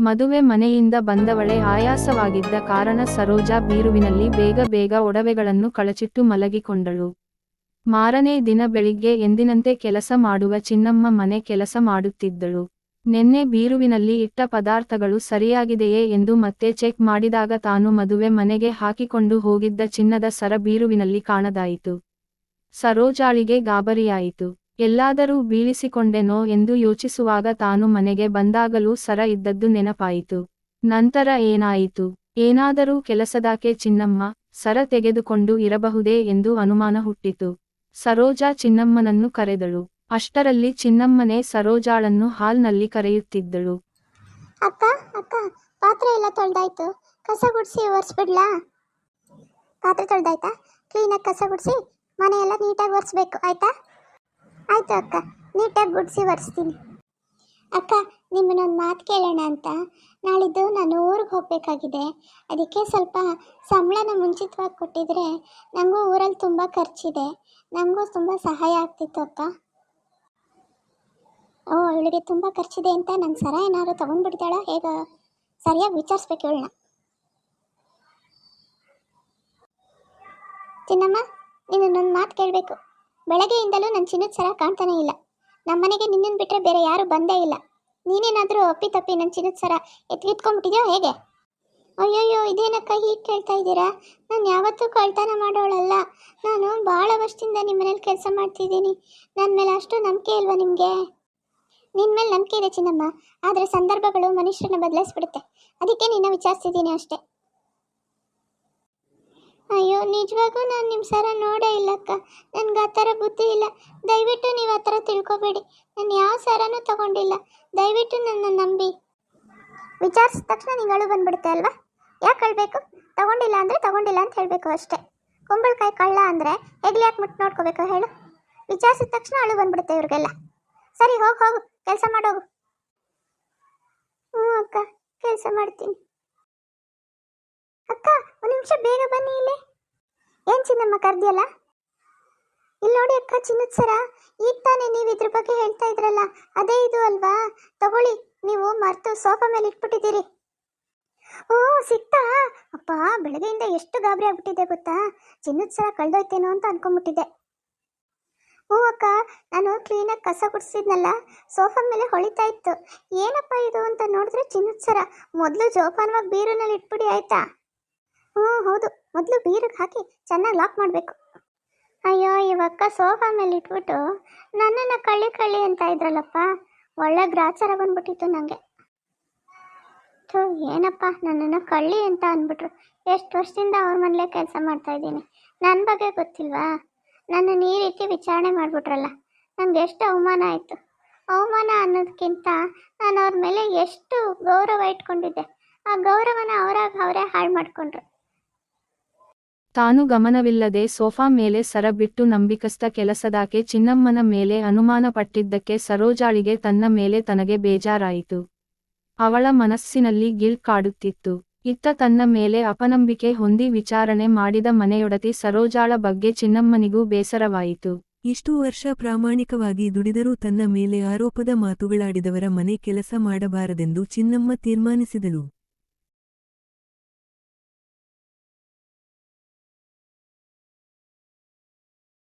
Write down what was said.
ಮದುವೆ ಮನೆಯಿಂದ ಬಂದವಳೆ ಆಯಾಸವಾಗಿದ್ದ ಕಾರಣ ಸರೋಜಾ ಬೀರುವಿನಲ್ಲಿ ಬೇಗ ಬೇಗ ಒಡವೆಗಳನ್ನು ಕಳಚಿಟ್ಟು ಮಲಗಿಕೊಂಡಳು. ಮಾರನೇ ದಿನ ಬೆಳಿಗ್ಗೆ ಎಂದಿನಂತೆ ಕೆಲಸ ಮಾಡುವ ಚಿನ್ನಮ್ಮ ಮನೆ ಕೆಲಸ ಮಾಡುತ್ತಿದ್ದಳು. ನಿನ್ನೆ ಬೀರುವಿನಲ್ಲಿ ಇಟ್ಟ ಪದಾರ್ಥಗಳು ಸರಿಯಾಗಿದೆಯೇ ಎಂದು ಮತ್ತೆ ಚೆಕ್ ಮಾಡಿದಾಗ ತಾನು ಮದುವೆ ಮನೆಗೆ ಹಾಕಿಕೊಂಡು ಹೋಗಿದ್ದ ಚಿನ್ನದ ಸರ ಬೀರುವಿನಲ್ಲಿ ಕಾಣದಾಯಿತು. ಸರೋಜಾಳಿಗೆ ಗಾಬರಿಯಾಯಿತು. ಎಲ್ಲಾದರೂ ಬೀಳಿಸಿಕೊಂಡೆನೋ ಎಂದು ಯೋಚಿಸುವಾಗ ತಾನು ಮನೆಗೆ ಬಂದಾಗಲೂ ಸರ ಇದ್ದದ್ದು ನೆನಪಾಯಿತು. ನಂತರ ಏನಾಯಿತು? ಏನಾದರೂ ಕೆಲಸದಾಕೆ ಚಿನ್ನಮ್ಮ, ಸರ ತೆಗೆದುಕೊಂಡು ಇರಬಹುದೇ ಎಂದು ಅನುಮಾನ ಹುಟ್ಟಿತು. ಸರೋಜಾ ಚಿನ್ನಮ್ಮನನ್ನು ಕರೆದಳು. ಅಷ್ಟರಲ್ಲಿ ಚಿನ್ನಮ್ಮನೇ ಸರೋಜಾಳನ್ನು ಹಾಲ್ನಲ್ಲಿ ಕರೆಯುತ್ತಿದ್ದಳು. ಅಕ್ಕ ಅಕ್ಕ, ಪಾತ್ರೆ ಎಲ್ಲ ತೊಳೆದಾಯ್ತು. ಕಸ ಗುಡಿಸಿ ಒರೆಸ್ಬಿಡ್ಲಾ? ಪಾತ್ರೆ ತೊಳೆದಾಯ್ತಾ? ಕ್ಲೀನಾಗಿ ಕಸ ಗುಡಿಸಿ ಮನೆಯೆಲ್ಲ ನೀಟಾಗಿ ಒರೆಸ್ಬೇಕು, ಆಯ್ತಾ? ಆಯ್ತು ಅಕ್ಕ, ನೀಟಾಗಿ ಗುಡಿಸಿ ಒರೆಸ್ತೀನಿ. ಅಕ್ಕ, ನಿಮ್ಮನ್ನೊಂದು ಮಾತು ಕೇಳೋಣ ಅಂತ. ನಾಳಿದ್ದು ನಾನು ಊರಿಗೆ ಹೋಗಬೇಕಾಗಿದೆ. ಅದಕ್ಕೆ ಸ್ವಲ್ಪ ಸಂಬಳನ ಮುಂಚಿತವಾಗಿ ಕೊಟ್ಟಿದ್ರೆ ನನಗೂ ಊರಲ್ಲಿ ತುಂಬ ಖರ್ಚಿದೆ. ನನಗೂ ತುಂಬ ಸಹಾಯ ಆಗ್ತಿತ್ತು ಅಕ್ಕ. ಓ ಅವಳಿಗೆ ತುಂಬ ಖರ್ಚಿದೆ ಅಂತ ನನ್ನ ಸರ ಏನಾದ್ರು ತೊಗೊಂಡ್ಬಿಡ್ತಾಳ ಹೇಗ? ಸರಿಯಾಗಿ ವಿಚಾರಿಸ್ಬೇಕು ಇವಳನ್ನ. ಚಿನ್ನಮ್ಮ ನಿನ್ನೊಂದು ಮಾತು ಕೇಳಬೇಕು. ಬೆಳಗ್ಗೆಯಿಂದಲೂ ನನ್ನ ಚಿನ್ನದ ಸರ ಕಾಣ್ತಾನೆ ಇಲ್ಲ. ನಮ್ಮನೆಗೆ ನಿನ್ನನ್ನು ಬಿಟ್ಟರೆ ಬೇರೆ ಯಾರು ಬಂದೇ ಇಲ್ಲ. ನೀನೇನಾದರೂ ಅಪ್ಪಿ ತಪ್ಪಿ ನನ್ನ ಚಿನ್ನದ ಸರ ಎತ್ಕಿತ್ಕೊಂಡ್ಬಿಟ್ಟಿದ್ಯೋ ಹೇಗೆ? ಅಯ್ಯೋಯ್ಯೋ, ಇದೇನಕ್ಕ ಹೀಗೆ ಕೇಳ್ತಾ ಇದ್ದೀರಾ? ನಾನು ಯಾವತ್ತೂ ಕಳ್ತನ ಮಾಡೋಳಲ್ಲ. ನಾನು ಭಾಳ ವರ್ಷದಿಂದ ನಿಮ್ಮ ಮನೇಲಿ ಕೆಲಸ ಮಾಡ್ತಿದ್ದೀನಿ. ನನ್ನ ಮೇಲೆ ಅಷ್ಟು ನಂಬಿಕೆ ಇಲ್ವಾ ನಿಮಗೆ? ನಿನ್ನ ಮೇಲೆ ನಂಬಿಕೆ ಇದೆ ಚಿನ್ನಮ್ಮ. ಆದರೆ ಸಂದರ್ಭಗಳು ಮನುಷ್ಯರನ್ನ ಬದಲಾಯಿಸ್ಬಿಡುತ್ತೆ. ಅದಕ್ಕೆ ನಿನ್ನ ವಿಚಾರಿಸಿದ್ದೀನಿ ಅಷ್ಟೇ. ಅಯ್ಯೋ ನಿಜವಾಗೂ ನಾನು ನಿಮ್ಮ ಸರ ನೋಡೇ ಇಲ್ಲಕ್ಕ. ನನ್ಗೆ ಆ ಥರ ಬುದ್ಧಿ ಇಲ್ಲ. ದಯವಿಟ್ಟು ನೀವು ಆ ಥರ ತಿಳ್ಕೊಬೇಡಿ. ನಾನು ಯಾವ ಸರನೂ ತಗೊಂಡಿಲ್ಲ. ದಯವಿಟ್ಟು ನನ್ನ ನಂಬಿ. ವಿಚಾರಿಸಿದ ತಕ್ಷಣ ನೀವು ಅಳು ಬಂದ್ಬಿಡುತ್ತೆ ಅಲ್ವಾ? ಯಾಕೆ ಹೇಳಬೇಕು ತಗೊಂಡಿಲ್ಲ ಅಂದರೆ ತಗೊಂಡಿಲ್ಲ ಅಂತ ಹೇಳಬೇಕು ಅಷ್ಟೇ. ಕುಂಬಳಕಾಯಿ ಕಳ್ಳ ಅಂದರೆ ಹೆಗ್ಲಿ ಯಾಕೆ ಮುಟ್ಟು ನೋಡ್ಕೋಬೇಕು ಹೇಳು? ವಿಚಾರಿಸಿದ ತಕ್ಷಣ ಅಳು ಬಂದ್ಬಿಡುತ್ತೆ ಇವ್ರಿಗೆಲ್ಲ. ಸರಿ, ಹೋಗಿ, ಹೋಗು. ಕೆಲಸ ಮಾಡೋಗು ಹ್ಞೂ ಅಕ್ಕ. ಕೆಲಸ ಮಾಡ್ತೀನಿ. ಅಕ್ಕ, ಒಂದು ನಿಮಿಷ ಬೇಗ ಬನ್ನಿ ಇಲ್ಲಿ. ಏನು ಚಿನ್ನಮ್ಮ ಕರ್ದಿಯಲ್ಲ? ಇಲ್ಲಿ ನೋಡಿ ಅಕ್ಕ, ಚಿನ್ನದ ಸರ. ಈಗ ತಾನೇ ನೀವು ಇದ್ರ ಬಗ್ಗೆ ಹೇಳ್ತಾ ಇದ್ರಲ್ಲ, ಅದೇ ಇದು ಅಲ್ವಾ? ತಗೊಳ್ಳಿ, ನೀವು ಮರ್ತು ಸೋಫಾ ಮೇಲೆ ಇಟ್ಬಿಟ್ಟಿದ್ದೀರಿ. ಓ, ಸಿಕ್ತಾ? ಅಪ್ಪ, ಬೆಳಗ್ಗೆಯಿಂದ ಎಷ್ಟು ಗಾಬರಿ ಆಗ್ಬಿಟ್ಟಿದೆ ಗೊತ್ತಾ? ಚಿನ್ನದ ಸರ ಕಳ್ದೋಯ್ತೇನೋ ಅಂತ ಅನ್ಕೊಂಡ್ಬಿಟ್ಟಿದ್ದೆ ಹ್ಞೂ ಅಕ್ಕ, ನಾನು ಕ್ಲೀನಾಗಿ ಕಸ ಗುಡಿಸಿದ್ನಲ್ಲ, ಸೋಫಾ ಮೇಲೆ ಹೊಳಿತಾ ಇತ್ತು. ಏನಪ್ಪ ಇದು ಅಂತ ನೋಡಿದ್ರೆ ಚಿನ್ನದ ಸರ. ಮೊದಲು ಜೋಪಾನವಾಗಿ ಬೀರನಲ್ಲಿ ಇಟ್ಬಿಡಿ, ಆಯ್ತಾ? ಹ್ಞೂ ಹೌದು. ಮೊದಲು ಬೀರಕ್ಕೆ ಹಾಕಿ ಚೆನ್ನಾಗಿ ಲಾಕ್ ಮಾಡಬೇಕು. ಅಯ್ಯೋ, ಇವಕ್ಕ ಸೋಫಾ ಮೇಲೆ ಇಟ್ಬಿಟ್ಟು ನನ್ನನ್ನು ಕಳ್ಳಿ ಕಳ್ಳಿ ಅಂತ ಇದ್ರಲ್ಲಪ್ಪ. ಒಳ್ಳೆ ಗ್ರಾಚಾರ ಬಂದ್ಬಿಟ್ಟಿತ್ತು ನನಗೆ ಥೂ, ಏನಪ್ಪ ನನ್ನನ್ನು ಕಳ್ಳಿ ಅಂತ ಅಂದ್ಬಿಟ್ರು. ಎಷ್ಟು ವರ್ಷದಿಂದ ಅವ್ರ ಮನೇಲೆ ಕೆಲಸ ಮಾಡ್ತಾ ಇದ್ದೀನಿ. ನನ್ನ ಬಗ್ಗೆ ಗೊತ್ತಿಲ್ವಾ? ನನ್ನನ್ನು ಈ ರೀತಿ ವಿಚಾರಣೆ ಮಾಡಿಬಿಟ್ರಲ್ಲ. ನನಗೆ ಎಷ್ಟು ಅವಮಾನ ಆಯಿತು. ಅವಮಾನ ಅನ್ನೋದಕ್ಕಿಂತ ನಾನು ಅವ್ರ ಮೇಲೆ ಎಷ್ಟು ಗೌರವ ಇಟ್ಕೊಂಡಿದ್ದೆ. ಆ ಗೌರವನ ಅವರಾಗ ಅವರೇ ಹಾಳು ಮಾಡಿಕೊಂಡ್ರು. ತಾನು ಗಮನವಿಲ್ಲದೆ ಸೋಫಾ ಮೇಲೆ ಸರ ಬಿಟ್ಟು ನಂಬಿಕಸ್ತ ಕೆಲಸದಾಕೆ ಚಿನ್ನಮ್ಮನ ಮೇಲೆ ಅನುಮಾನ ಪಟ್ಟಿದ್ದಕ್ಕೆ ಸರೋಜಾಳಿಗೆ ತನ್ನ ಮೇಲೆ ತನಗೆ ಬೇಜಾರಾಯಿತು. ಅವಳ ಮನಸ್ಸಿನಲ್ಲಿ ಗಿಲ್ ಕಾಡುತ್ತಿತ್ತು. ಇತ್ತ ತನ್ನ ಮೇಲೆ ಅಪನಂಬಿಕೆ ಹೊಂದಿ ವಿಚಾರಣೆ ಮಾಡಿದ ಮನೆಯೊಡತಿ ಸರೋಜಾಳ ಬಗ್ಗೆ ಚಿನ್ನಮ್ಮನಿಗೂ ಬೇಸರವಾಯಿತು. ಇಷ್ಟು ವರ್ಷ ಪ್ರಾಮಾಣಿಕವಾಗಿ ದುಡಿದರೂ ತನ್ನ ಮೇಲೆ ಆರೋಪದ ಮಾತುಗಳಾಡಿದವರ ಮನೆ ಕೆಲಸ ಮಾಡಬಾರದೆಂದು ಚಿನ್ನಮ್ಮ ತೀರ್ಮಾನಿಸಿದಳು.